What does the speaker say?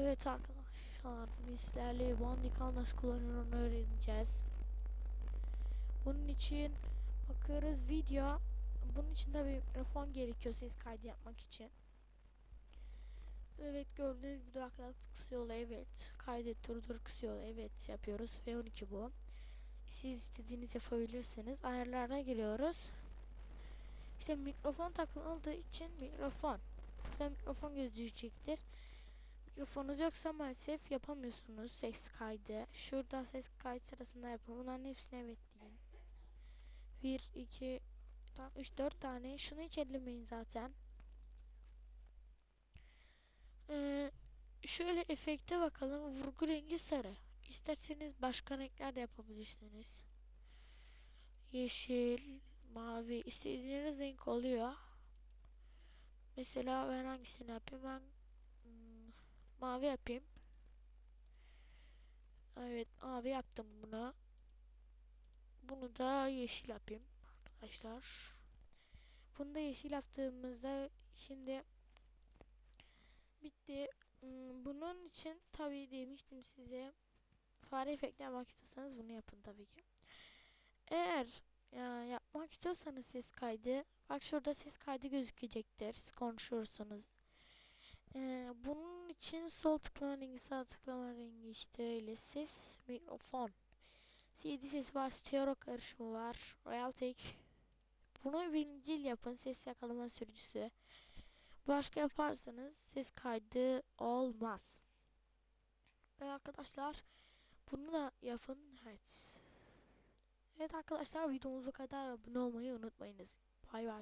Evet arkadaşlar biz sizlerle Bandicam nasıl kullanılır onu öğreneceğiz. Bunun için bakıyoruz video. Bunun için tabi mikrofon gerekiyor ses kaydı yapmak için. Evet gördüğünüz gibi duraklar kısıyor evet. Kaydet durdur kısıyor evet yapıyoruz. F12 bu. Siz istediğiniz yapabilirsiniz. Ayarlara geliyoruz. İşte mikrofon takıldığı için mikrofon. Burada mikrofon gözükecektir. Mikrofonunuz yoksa maalesef yapamıyorsunuz ses kaydı. Şurada ses kaydı sırasında yapın. Bunların hepsine evet deyin. 1, 2, 3, 4 tane. Şunu hiç ellemeyin zaten. Ee, şöyle efekte bakalım. Vurgu rengi sarı. İsterseniz başka renkler de yapabilirsiniz. Yeşil, mavi. istediğiniz renk oluyor. Mesela ben hangisini yapayım? Ben mavi yapayım. Evet mavi yaptım buna. Bunu da yeşil yapayım arkadaşlar. Bunu da yeşil yaptığımızda şimdi bitti. Hmm, Bunun için tabii demiştim size fare efekti yapmak istiyorsanız bunu yapın tabii ki. Eğer ya, yapmak istiyorsanız ses kaydı bak şurada ses kaydı gözükecektir. Siz konuşursunuz. Ee, bunun için sol tıklama rengi sağ tıklama rengi işte öyle. Ses mikrofon. CD sesi var stereo karışımı var. Realtek bunu birincil yapın ses yakalama sürücüsü. Başka yaparsanız ses kaydı olmaz. Ve arkadaşlar bunu da yapın. Evet. Evet arkadaşlar videomuz bu kadar abone olmayı unutmayınız. Bay bay